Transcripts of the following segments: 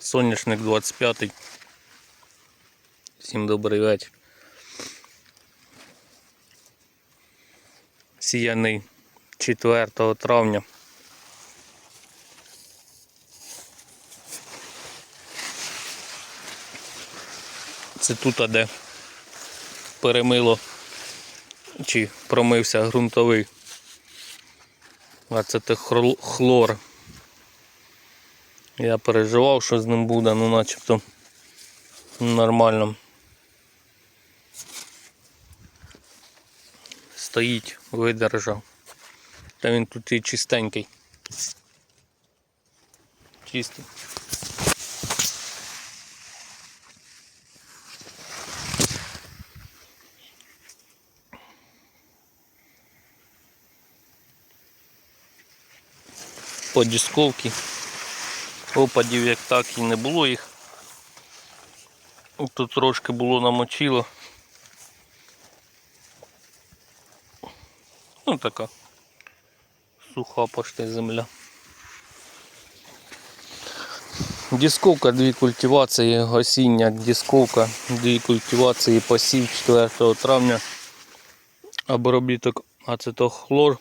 Соняшник 25. Всім добрий вечір. Сіяний 4 травня. Це тут, де перемило чи промився ґрунтовий. А це хлор. Я переживав, що з ним буде, ну начебто нормально. Стоїть, видержав. Та він тут і чистенький. Чистий. По дисковці. Опадів як так і не було їх. Тут трошки було намочило. Ну така суха пошти земля. Дисковка, дві культивації, осіння дисковка, дві культивації посів 4 травня. Обробіток ацетохлор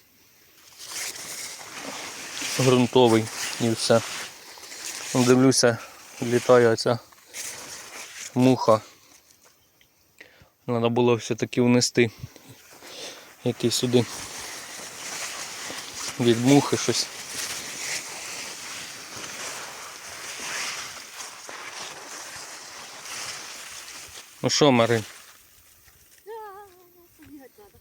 ґрунтовий і все. Дивлюся, літає ця муха. Треба було все-таки внести якийсь сюди від мухи щось. Ну що, Марин? Побігати треба.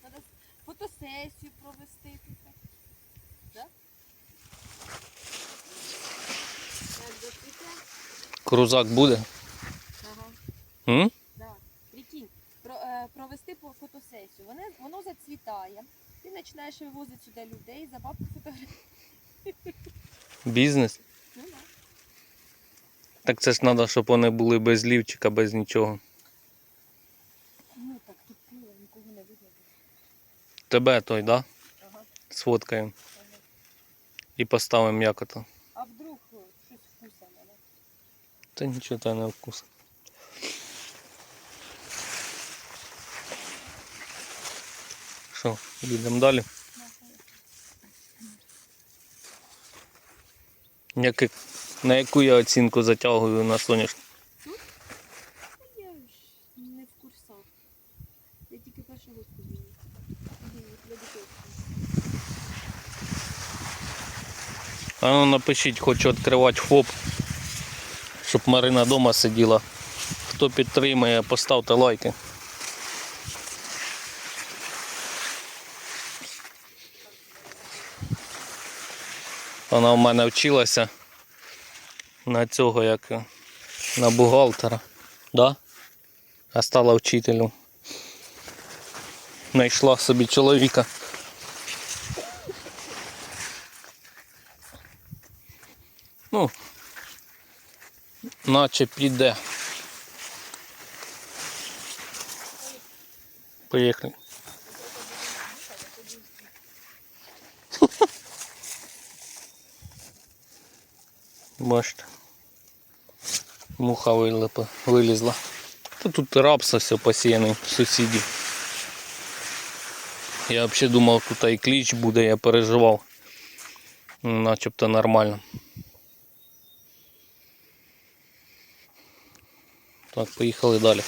Треба фотосесію провести тут. Да? Як зацвіте? Крузак буде? Ага. М? Да. Прикинь, про, е, провести по фотосесію. Воно, воно зацвітає. Ти починаєш вивозити сюди людей, за бабку фотографії. Бізнес? Ну, да. Так це ж треба, щоб вони були без лівчика, без нічого. ну так, тут пиво, нікого не видно. Тебе той, да? Ага. Сфоткаємо ага. і поставимо як ото. А вдруг е, щось вкусане, да? Та нічого та не вкус. Що, їдемо далі? Як, на яку я оцінку затягую на соняшник? Я не в курсах. Я тільки першого змінюю. Для. А ну напишіть, хочу відкривати ФОП, щоб Марина вдома сиділа. Хто підтримує, поставте лайки. Вона в мене вчилася на цього як на бухгалтера. Да? А стала вчителем. Знайшла собі чоловіка. Ну, наче піде. Поїхали. Бачите. Муха вилипа, вилізла. Та тут рапса все посіяний сусідів. Я взагалі думав, тут і кліч буде, я переживав. Начебто нормально. Так, поїхали далі.